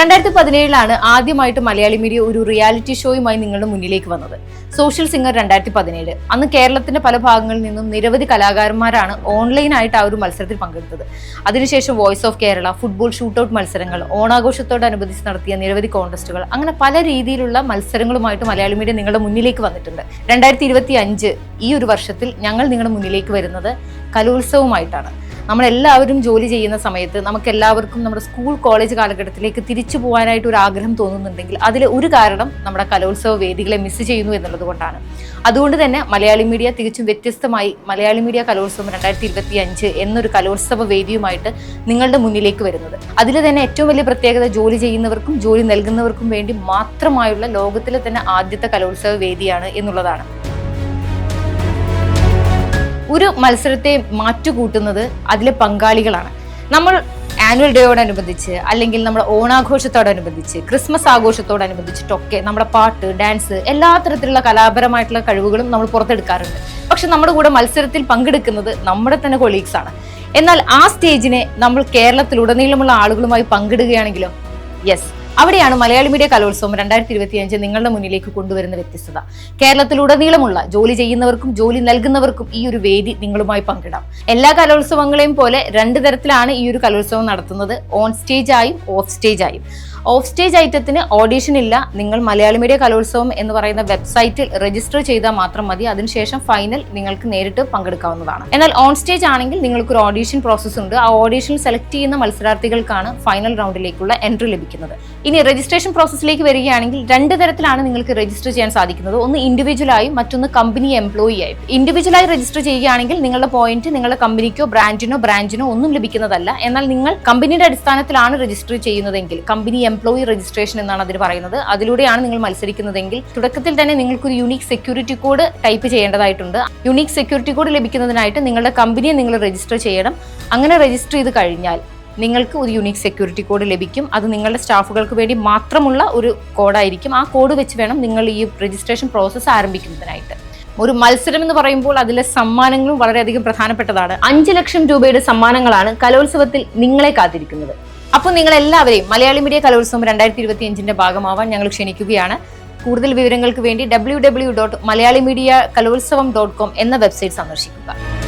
രണ്ടായിരത്തി പതിനേഴിലാണ് ആദ്യമായിട്ട് മലയാളി മീഡിയ ഒരു റിയാലിറ്റി ഷോയുമായി നിങ്ങളുടെ മുന്നിലേക്ക് വന്നത്. സോഷ്യൽ സിംഗർ രണ്ടായിരത്തി പതിനേഴ് അന്ന് കേരളത്തിന്റെ പല ഭാഗങ്ങളിൽ നിന്നും നിരവധി കലാകാരന്മാരാണ് ഓൺലൈനായിട്ട് ആ ഒരു മത്സരത്തിൽ പങ്കെടുത്തത്. അതിനുശേഷം voice of Kerala football shootout മത്സരങ്ങൾ ഓണാഘോഷത്തോടനുബന്ധിച്ച് നടത്തിയ നിരവധി കോൺടെസ്റ്റുകൾ അങ്ങനെ പല രീതിയിലുള്ള മത്സരങ്ങളുമായിട്ട് മലയാളി മീഡിയ നിങ്ങളുടെ മുന്നിലേക്ക് വന്നിട്ടുണ്ട്. രണ്ടായിരത്തി ഇരുപത്തി അഞ്ച് ഈ ഒരു വർഷത്തിൽ ഞങ്ങൾ നിങ്ങളുടെ മുന്നിലേക്ക് വരുന്നത് കലോത്സവമായിട്ടാണ് നമ്മളെല്ലാവരും ജോലി ചെയ്യുന്ന സമയത്ത് നമുക്ക് എല്ലാവർക്കും നമ്മുടെ സ്കൂൾ കോളേജ് കാലഘട്ടത്തിലേക്ക് തിരിച്ചു പോകാനായിട്ട് ഒരു ആഗ്രഹം തോന്നുന്നുണ്ടെങ്കിൽ അതിൽ ഒരു കാരണം നമ്മുടെ കലോത്സവ വേദികളെ മിസ് ചെയ്യുന്നു എന്നുള്ളത് കൊണ്ടാണ്. അതുകൊണ്ട് തന്നെ മലയാളി മീഡിയ തികച്ചും വ്യത്യസ്തമായി മലയാളി മീഡിയ കലോത്സവം രണ്ടായിരത്തി ഇരുപത്തി അഞ്ച് എന്നൊരു കലോത്സവ വേദിയുമായിട്ട് നിങ്ങളുടെ മുന്നിലേക്ക് വരുന്നത്. അതിൽ തന്നെ ഏറ്റവും വലിയ പ്രത്യേകത ജോലി ചെയ്യുന്നവർക്കും ജോലി നൽകുന്നവർക്കും വേണ്ടി മാത്രമായുള്ള ലോകത്തിലെ തന്നെ ആദ്യത്തെ കലോത്സവ വേദിയാണ് എന്നുള്ളതാണ്. ഒരു മത്സരത്തെ മാറ്റുകൂട്ടുന്നത് അതിലെ പങ്കാളികളാണ്. നമ്മൾ ആനുവൽ ഡേയോടനുബന്ധിച്ച് അല്ലെങ്കിൽ നമ്മുടെ ഓണാഘോഷത്തോടനുബന്ധിച്ച് ക്രിസ്മസ് ആഘോഷത്തോടനുബന്ധിച്ചിട്ടൊക്കെ നമ്മുടെ പാട്ട് ഡാൻസ് എല്ലാ തരത്തിലുള്ള കലാപരമായിട്ടുള്ള കഴിവുകളും നമ്മൾ പുറത്തെടുക്കാറുണ്ട്. പക്ഷെ നമ്മുടെ കൂടെ മത്സരത്തിൽ പങ്കെടുക്കുന്നത് നമ്മുടെ തന്നെ കൊളീഗ്സ് ആണ്. എന്നാൽ ആ സ്റ്റേജിനെ നമ്മൾ കേരളത്തിലുടനീളമുള്ള ആളുകളുമായി പങ്കിടുകയാണെങ്കിലോ യെസ് അവിടെയാണ് മലയാളി മീഡിയ കലോത്സവം രണ്ടായിരത്തി ഇരുപത്തി അഞ്ച് നിങ്ങളുടെ മുന്നിലേക്ക് കൊണ്ടുവരുന്ന വ്യത്യസ്തത. കേരളത്തിലുടനീളമുള്ള ജോലി ചെയ്യുന്നവർക്കും ജോലി നൽകുന്നവർക്കും ഈ ഒരു വേദി നിങ്ങളുമായി പങ്കിടാം. എല്ലാ കലോത്സവങ്ങളെയും പോലെ രണ്ട് തരത്തിലാണ് ഈ ഒരു കലോത്സവം നടത്തുന്നത്. ഓൺ സ്റ്റേജ് ആയും ഓഫ് സ്റ്റേജ് ആയും. ഓഫ് സ്റ്റേജ് ഐറ്റത്തിന് ഓഡിഷൻ ഇല്ല. നിങ്ങൾ മലയാളി മീഡിയ കലോത്സവം എന്ന് പറയുന്ന വെബ്സൈറ്റിൽ രജിസ്റ്റർ ചെയ്താൽ മാത്രം മതി. അതിനുശേഷം ഫൈനൽ നിങ്ങൾക്ക് നേരിട്ട് പങ്കെടുക്കാവുന്നതാണ്. എന്നാൽ ഓൺ സ്റ്റേജ് ആണെങ്കിൽ നിങ്ങൾക്ക് ഒരു ഓഡീഷൻ പ്രോസസ്സ് ഉണ്ട്. ആ ഓഡിഷൻ സെലക്ട് ചെയ്യുന്ന മത്സരാർത്ഥികൾക്കാണ് ഫൈനൽ റൗണ്ടിലേക്കുള്ള എൻട്രി ലഭിക്കുന്നത്. ഇനി രജിസ്ട്രേഷൻ പ്രോസസ്സിലേക്ക് വരികയാണെങ്കിൽ രണ്ട് തരത്തിലാണ് നിങ്ങൾക്ക് രജിസ്റ്റർ ചെയ്യാൻ സാധിക്കുന്നത്. ഒന്ന് ഇൻഡിവിജ്വലായി മറ്റൊന്ന് കമ്പനി എംപ്ലോയി ആയും. ഇൻഡിവിജ്വലായി രജിസ്റ്റർ ചെയ്യുകയാണെങ്കിൽ നിങ്ങളുടെ പോയിന്റ് നിങ്ങളുടെ കമ്പനിക്കോ ബ്രാൻഡിനോ ബ്രാഞ്ചിനോ ഒന്നും ലഭിക്കുന്നതല്ല. എന്നാൽ നിങ്ങൾ കമ്പനിയുടെ അടിസ്ഥാനത്തിലാണ് രജിസ്റ്റർ ചെയ്യുന്നതെങ്കിൽ കമ്പനി എംപ്ലോയി രജിസ്ട്രേഷൻ എന്നാണ് അതിന് പറയുന്നത്. അതിലൂടെയാണ് നിങ്ങൾ മത്സരിക്കുന്നതെങ്കിൽ തുടക്കത്തിൽ തന്നെ നിങ്ങൾക്ക് ഒരു യുണീക് സെക്യൂരിറ്റി കോഡ് ടൈപ്പ് ചെയ്യേണ്ടതായിട്ടുണ്ട്. യുണീക് സെക്യൂരിറ്റി കോഡ് ലഭിക്കുന്നതിനായിട്ട് നിങ്ങളുടെ കമ്പനിയെ നിങ്ങൾ രജിസ്റ്റർ ചെയ്യണം. അങ്ങനെ രജിസ്റ്റർ ചെയ്ത് കഴിഞ്ഞാൽ നിങ്ങൾക്ക് ഒരു യുണീക് സെക്യൂരിറ്റി കോഡ് ലഭിക്കും. അത് നിങ്ങളുടെ സ്റ്റാഫുകൾക്ക് വേണ്ടി മാത്രമുള്ള ഒരു കോഡായിരിക്കും ആ കോഡ് വെച്ച് വേണം നിങ്ങൾ ഈ രജിസ്ട്രേഷൻ പ്രോസസ്സ് ആരംഭിക്കുന്നതിനായിട്ട്. ഒരു മത്സരം എന്ന് പറയുമ്പോൾ അതിലെ സമ്മാനങ്ങളും വളരെയധികം പ്രധാനപ്പെട്ടതാണ്. അഞ്ച് ലക്ഷം രൂപയുടെ സമ്മാനങ്ങളാണ് കലോത്സവത്തിൽ നിങ്ങളെ കാത്തിരിക്കുന്നത്. അപ്പോൾ നിങ്ങൾ എല്ലാവരെയും മലയാളി മീഡിയ കലോത്സവം രണ്ടായിരത്തി ഇരുപത്തി അഞ്ചിന്റെ ഭാഗമാവാൻ ഞങ്ങൾ ക്ഷണിക്കുകയാണ്. കൂടുതൽ വിവരങ്ങൾക്ക് വേണ്ടി W W dot Malayali media kalolsavam dot com എന്ന വെബ്സൈറ്റ് സന്ദർശിക്കുക.